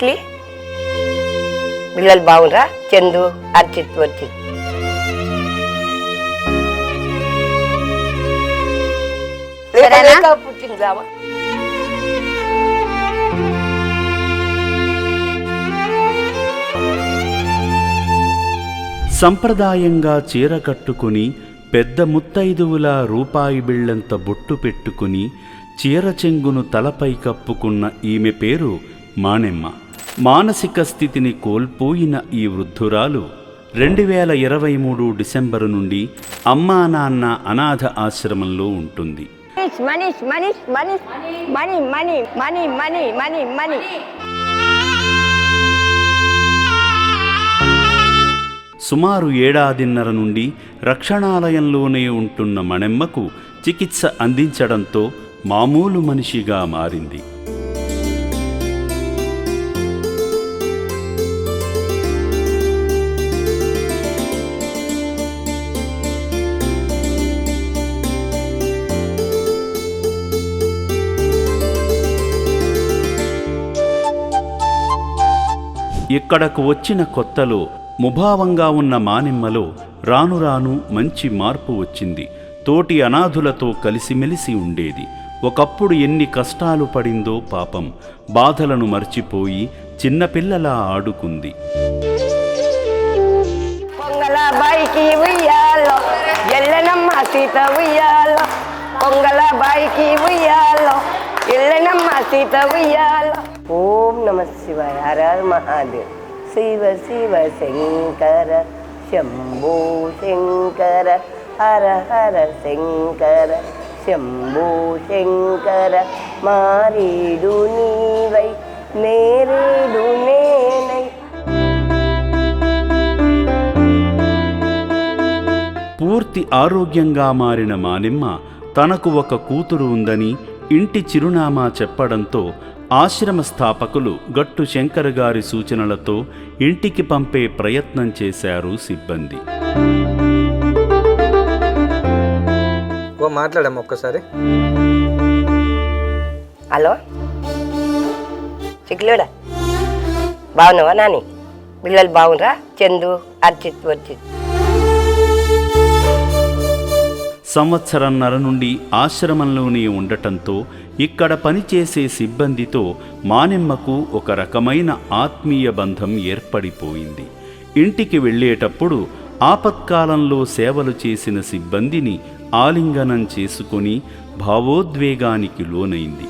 చిక్లి పిల్లలు బాగుండ్రా చందు అర్చిత్ పుట్టిందామా సంప్రదాయంగా చీర కట్టుకుని పెద్ద ముత్తైదువుల రూపాయి బిళ్ళంత బొట్టు పెట్టుకుని చీర చెంగును తలపై కప్పుకున్న ఈమె పేరు మానెమ్మ. మానసిక స్థితిని కోల్పోయిన ఈ వృద్ధురాలు రెండు వేల ఇరవై మూడు డిసెంబరు నుండి అమ్మా నాన్న అనాథ ఆశ్రమంలో ఉంటుంది. సుమారు ఏడాదిన్నర నుండి రక్షణాలయంలోనే ఉంటున్న మణెమ్మకు చికిత్స అందించడంతో మామూలు మనిషిగా మారింది. ఇక్కడకు వచ్చిన కొత్తలో ముభావంగా ఉన్న మానిమ్మలో రాను రాను మంచి మార్పు వచ్చింది. తోటి అనాథులతో కలిసిమెలిసి ఉండేది. ఒకప్పుడు ఎన్ని కష్టాలు పడిందో పాపం బాధలను మర్చిపోయి చిన్నపిల్లలా ఆడుకుంది. బాయికి ఉయ్యాలో ఎల్లనమ్మ సీత ఉయ్యాలో పొంగల బాయికి ఉయ్యాలో ఎల్లనమ్మ సీత ఉయ్యాలో ఓం నమ శివాయ హర హర మహాదేవ్. శివ శివ శంకర శంభో శంకర హర హర శంకర శంభో శంకర మారేడు నీవై నేరేడు నేనై. పూర్తి ఆరోగ్యంగా మారిన మానిమ్మ తనకు ఒక కూతురు ఉందని ఇంటి చిరునామా చెప్పడంతో ఆశ్రమ స్థాపకులు గట్టు శంకర్ గారి సూచనలతో ఇంటికి పంపే ప్రయత్నం చేశారు సిబ్బంది. ఓ మాట్లాడమ్మా ఒక్కసారి. హలో? చిక్లోడా? బాగున్నావా నాని? పిల్లలు బాగుండ్రా? చందు అర్చిత్ వర్చిత్ సంవత్సరంన్నర నుండి ఆశ్రమంలోనే ఉండటంతో ఇక్కడ పనిచేసే సిబ్బందితో మానెమ్మకు ఒక రకమైన ఆత్మీయ బంధం ఏర్పడిపోయింది. ఇంటికి వెళ్ళేటప్పుడు ఆపత్కాలంలో సేవలు చేసిన సిబ్బందిని ఆలింగనం చేసుకుని భావోద్వేగానికి లోనైంది.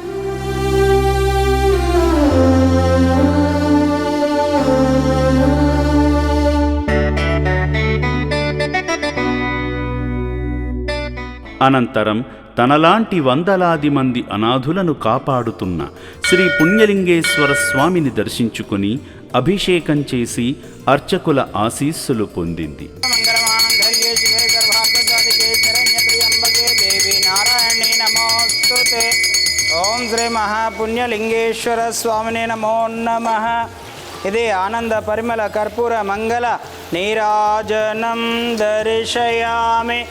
అనంతరం తనలాంటి వందలాది మంది అనాథులను కాపాడుతున్న శ్రీ పుణ్యలింగేశ్వర స్వామిని దర్శించుకుని అభిషేకం చేసి అర్చకుల ఆశీస్సులు పొందింది. దేవి ఓం శ్రీ మహాపుణ్యలింగేశ్వర స్వామిని నమో నమ. ఇది ఆనంద పరిమళ కర్పూర మంగళ నీరాజనం దర్శయామి.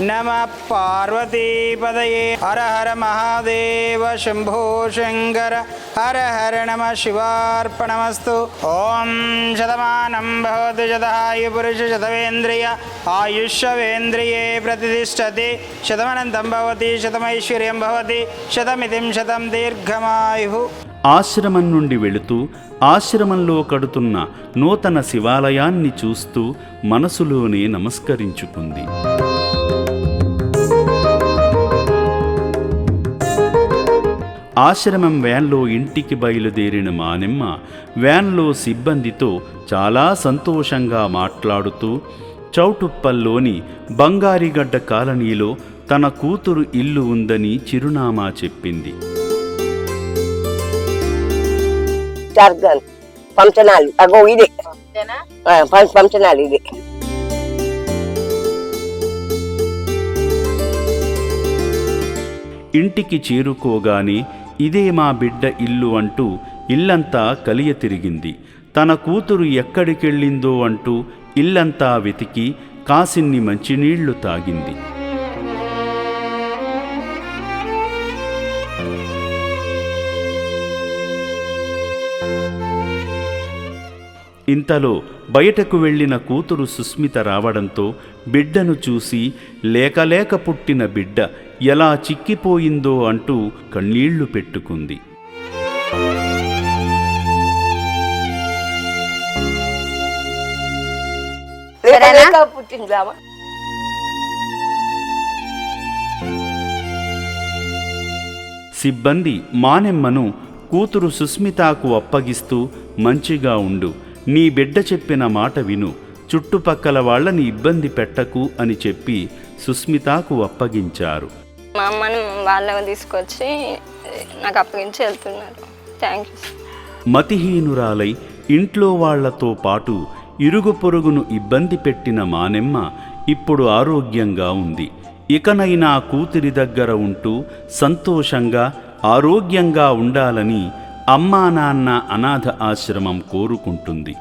నమ పార్వతీపదయే హర హర మహాదేవ శంభో శంకర హర హర నమ శివార్పణమస్తు ఓం శతమానం భవతు శతాయు పురుష శతవేంద్రియ ఆయుష్యవేంద్రియే ప్రతిష్టతి శతమనంతం భవతి శతమైశ్వర్యం భవతి శతమితిం శతం దీర్ఘమాయు ఆశ్రమం నుండి వెళుతూ ఆశ్రమంలో కడుతున్న నూతన శివాలయాన్ని చూస్తూ మనసులోనే నమస్కరించుకుంది. ఆశ్రమం వ్యాన్లో ఇంటికి బయలుదేరిన మానెమ్మ వ్యాన్లో సిబ్బందితో చాలా సంతోషంగా మాట్లాడుతూ చౌటుప్పల్లోని బంగారిగడ్డ కాలనీలో తన కూతురు ఇల్లు ఉందని చిరునామా చెప్పింది. చార్గన్ పంచనాలు. అగో ఇదే. ఆ, పం- పంచనాలు ఇదే. ఇంటికి చేరుకోగానే ఇదే మా బిడ్డ ఇల్లు అంటూ ఇల్లంతా కలియ తిరిగింది. తన కూతురు ఎక్కడికెళ్ళిందో అంటూ ఇల్లంతా వెతికి కాసిన్ని మంచినీళ్ళు తాగింది. ఇంతలో బయటకు వెళ్ళిన కూతురు సుస్మిత రావడంతో బిడ్డను చూసి లేకలేక పుట్టిన బిడ్డ ఎలా చిక్కిపోయిందో అంటూ కన్నీళ్ళు పెట్టుకుంది. సిబ్బంది మానెమ్మను కూతురు సుస్మితాకు అప్పగిస్తూ మంచిగా ఉండు నీ బిడ్డ చెప్పిన మాట విను. చుట్టుపక్కల వాళ్ళని ఇబ్బంది పెట్టకు అని చెప్పి సుస్మితాకు అప్పగించారు. మా అమ్మని వాళ్ళని తీసుకొచ్చి నాకు అప్పగించి వెళ్తున్నారు. థ్యాంక్ యూ మతిహీనురాలై ఇంట్లో వాళ్ళతో పాటు ఇరుగు పొరుగును ఇబ్బంది పెట్టిన మానెమ్మ ఇప్పుడు ఆరోగ్యంగా ఉంది. ఇకనైనా కూతురి దగ్గర ఉంటూ సంతోషంగా ఆరోగ్యంగా ఉండాలని అమ్మా నాన్న అనాథ ఆశ్రమం కోరుకుంటుంది.